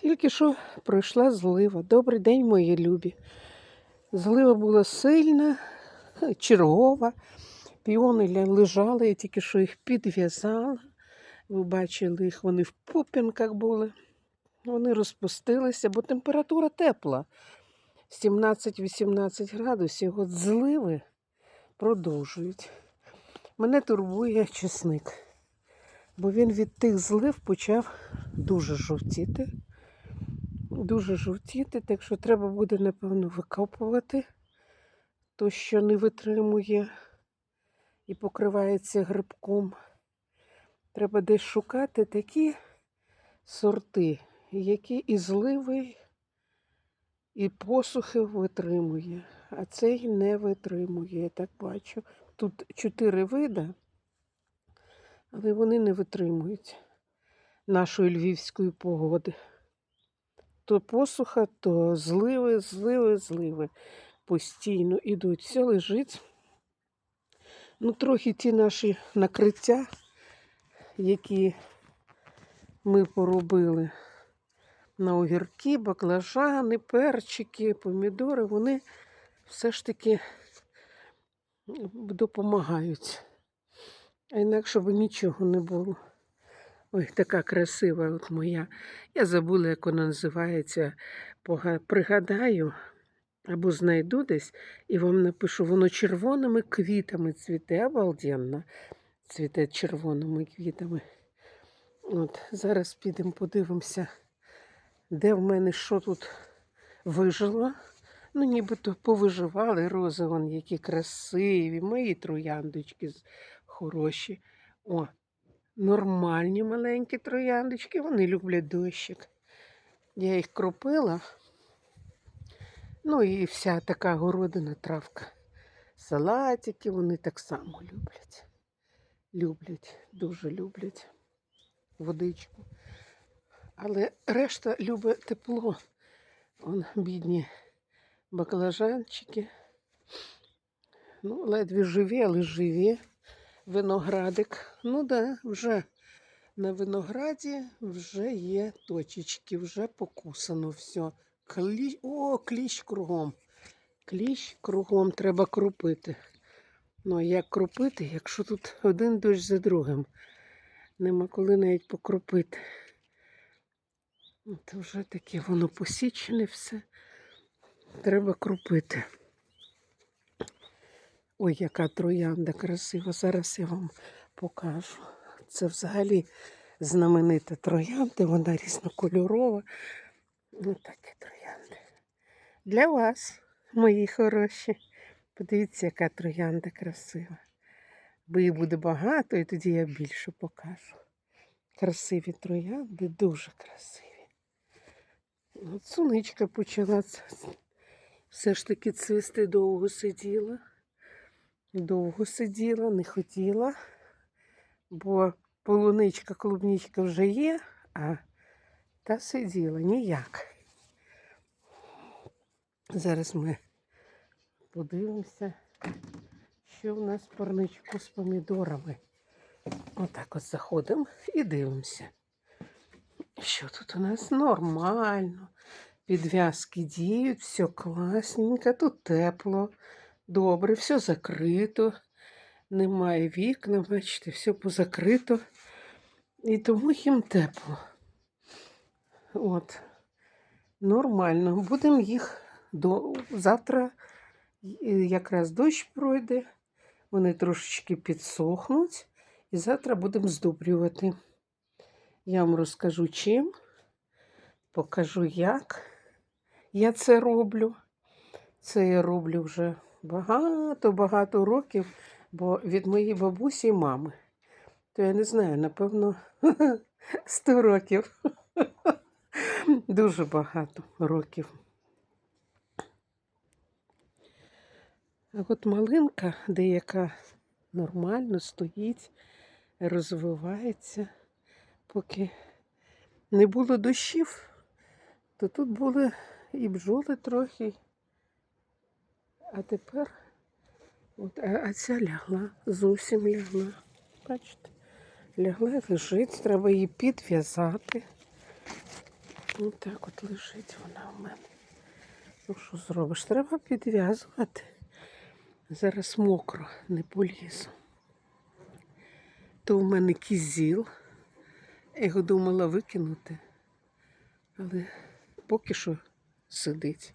Тільки що пройшла злива. Добрий день, мої любі. Злива була сильна, чергова. Піони лежали, я тільки що їх підв'язала. Ви бачили їх, вони в пупінках були. Вони розпустилися, бо температура тепла. 17-18 градусів. От зливи продовжують. Мене турбує чесник, бо він від тих злив почав дуже жовтіти. Дуже жовтіти, так що треба буде, напевно, викопувати то, що не витримує і покривається грибком. Треба десь шукати такі сорти, які і зливи, і посухи витримує, а цей не витримує, я так бачу. Тут чотири вида, але вони не витримують нашої львівської погоди. То посуха, то зливи, зливи, зливи постійно ідуть. Все лежить. Ну, трохи ті наші накриття, які ми поробили на огірки, баклажани, перчики, помідори, вони все ж таки допомагають. А інакше б нічого не було. Ой, така красива от моя. Я забула, як вона називається. Пригадаю або знайду десь і вам напишу, воно червоними квітами цвіте, обалденно. Цвіте червоними квітами. От, зараз підемо подивимося, де в мене що тут вижило. Ну, нібито повиживали рози, вон які красиві, мої трояндочки хороші. О, нормальні маленькі трояндочки, вони люблять дощик. Я їх кропила. Ну і вся така городина травка. Салатики вони так само люблять. Люблять, дуже люблять водичку. Але решта любить тепло. Он бідні баклажанчики. Ну, ледве живі, але живі. Виноградик. Ну да, вже на винограді вже є точечки, вже покусано все. Кліщ, о, кліщ кругом. Кліщ кругом треба крупити. Ну, а як крупити, якщо тут один дощ за другим? Нема коли навіть покропити. Це вже таке воно посічене все. Треба крупити. Ой, яка троянда красива. Зараз я вам покажу. Це взагалі знаменита троянда, вона різнокольорова. Ось такі троянди. Для вас, мої хороші. Подивіться, яка троянда красива. Бо їх буде багато, і тоді я більше покажу. Красиві троянди, дуже красиві. От суничка почала все ж таки цвісти довго сиділа. Довго сиділа, не хотіла, бо полуничка, клубничка вже є, а та сиділа ніяк. Зараз ми подивимося, що в нас парничку з помідорами. Отак от заходимо і дивимося. Що тут у нас нормально. Підв'язки діють, все класненько, тут тепло, добре, все закрито. Немає вікна, бачите, все позакрито. І тому їм тепло. От. Нормально. Будемо їх до завтра якраз дощ пройде, вони трошечки підсохнуть, і завтра будемо здобрювати. Я вам розкажу чим, покажу, як я це роблю. Це я роблю вже багато-багато років, бо від моєї бабусі і мами. То я не знаю, напевно, 100 років. Дуже багато років. А от малинка деяка нормально стоїть, розвивається, поки не було дощів, то тут були і бджоли трохи. А тепер от, а, а ця лягла, зовсім лягла. Бачите, лягла і лежить, треба її підв'язати. Ось так от лежить вона в мене. Ну що зробиш? Треба підв'язувати. Зараз мокро, не полізу. То в мене кізіл. Я його думала викинути, але поки що сидить.